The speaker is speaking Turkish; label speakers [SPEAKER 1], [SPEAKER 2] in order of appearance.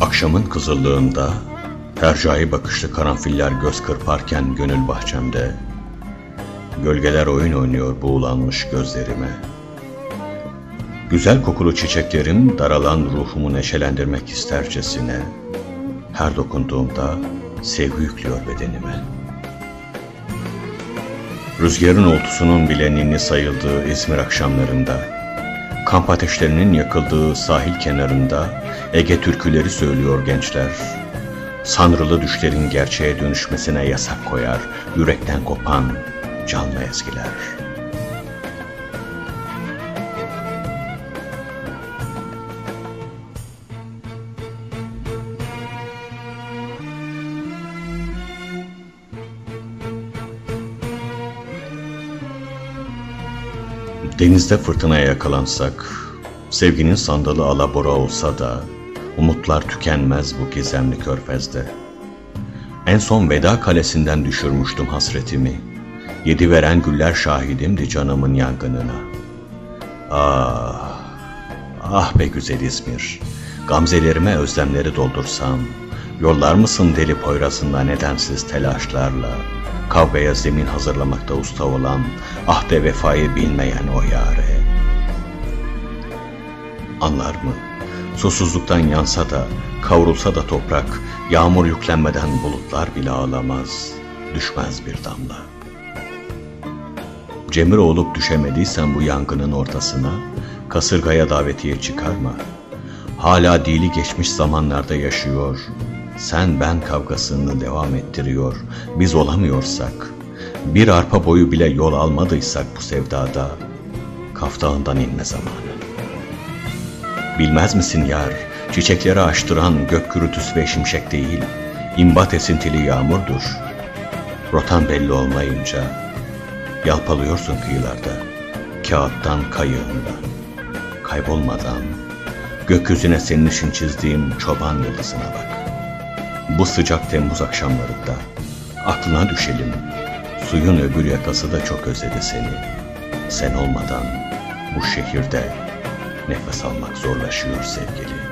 [SPEAKER 1] Akşamın kızıllığında Hercai bakışlı karanfiller göz kırparken gönül bahçemde Gölgeler oyun oynuyor buğulanmış gözlerime. Güzel kokulu çiçeklerim daralan ruhumu neşelendirmek istercesine Her dokunduğumda sevgi yüklüyor bedenime. Rüzgarın oltusunun bile ninni sayıldığı İzmir akşamlarında Kamp ateşlerinin yakıldığı sahil kenarında Ege türküleri söylüyor gençler. Sanrılı düşlerin gerçeğe dönüşmesine yasak koyar yürekten kopan canlı ezgiler. Denizde fırtınaya yakalansak, sevginin sandalı alabora olsa da, umutlar tükenmez bu gizemli körfezde. En son veda kalesinden düşürmüştüm hasretimi, yedi veren güller şahidimdi canımın yangınına. Ah, ah be güzel İzmir, gamzelerime özlemleri doldursam, yollar mısın deli poyrasında nedensiz telaşlarla?'' kavgaya zemin hazırlamakta usta olan, ahde vefayı bilmeyen o yare. Anlar mı? Susuzluktan yansa da, kavrulsa da toprak, yağmur yüklenmeden bulutlar bile ağlamaz, düşmez bir damla. Cemil olup düşemediysen bu yangının ortasına, kasırgaya davetiye çıkarma. Hala dili geçmiş zamanlarda yaşıyor, sen ben kavgasını devam ettiriyor, biz olamıyorsak, bir arpa boyu bile yol almadıysak bu sevdada, kaftağından inme zamanı. Bilmez misin yar, çiçekleri açtıran gök gürültüsü ve şimşek değil, imbat esintili yağmurdur. Rotan belli olmayınca, yalpalıyorsun kıyılarda, kağıttan kayığında, kaybolmadan, gökyüzüne senin için çizdiğim çoban yıldızına bak. Bu sıcak Temmuz akşamlarında aklına düşelim. Suyun öbür yakası da çok özledi seni. Sen olmadan bu şehirde nefes almak zorlaşıyor sevgili.